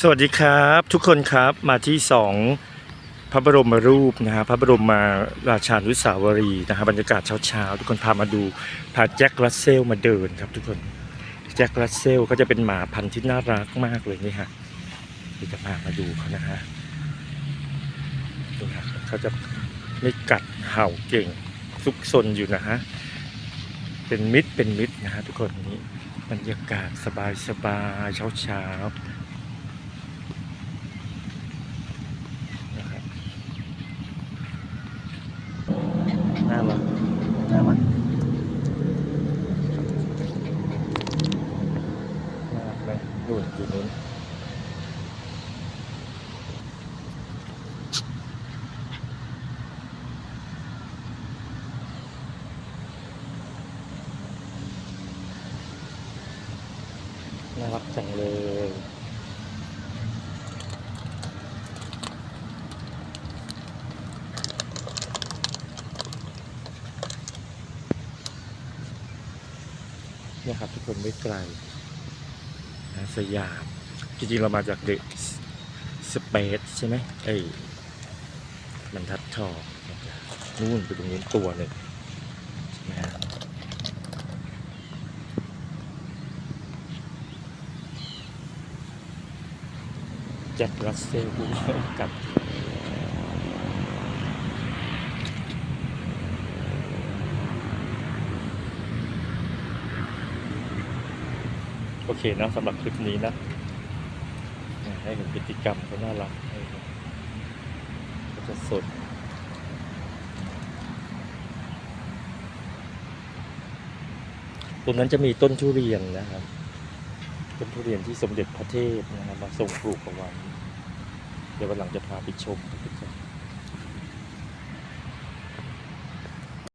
สวัสดีครับทุกคนครับมาที่สองพระบรมรูปนะฮะพระบรมมาราชานุสาวรีย์นะฮะบรรยากาศเช้าๆทุกคนพามาดูพาแจ็ครัสเซลมาเดินครับทุกคนแจ็ครัสเซลก็จะเป็นหมาพันธุ์ที่น่ารักมากเลยนี่ฮะเดี๋ยวจะพามาดูเขานะฮะดูนะเขาจะไม่กัดเห่าเก่งซุกซนอยู่นะฮะเป็นมิตรเป็นมิตรนะฮะทุกคนนี้บรรยากาศสบายๆเช้าๆ นะครับ น่ารักน่ารักน่ารักไหมนู่นอยู่นู้นน่ารักจัง เนี่ยครับทุกคนไม่ไกลนะสยาม จริงๆ เรามาจากเดอะสเปซใช่ไหมไอ้มันทัดทองนู่นไปตรงนู้นตัวหนึ่งใช่ไหมฮะแจ็ครัสเซลกับ โอเคนะสำหรับคลิปนี้นะให้เห็นพฤติกรรมเขาน่ารักเห็นก็จะสดตรงนั้นจะมีต้นทุเรียนนะครับ ต้นทุเรียนที่สมเด็จพระเทพนะครับมาส่งปลูกเอาไว้เดี๋ยววันหลังจะพาไปชมนะครับ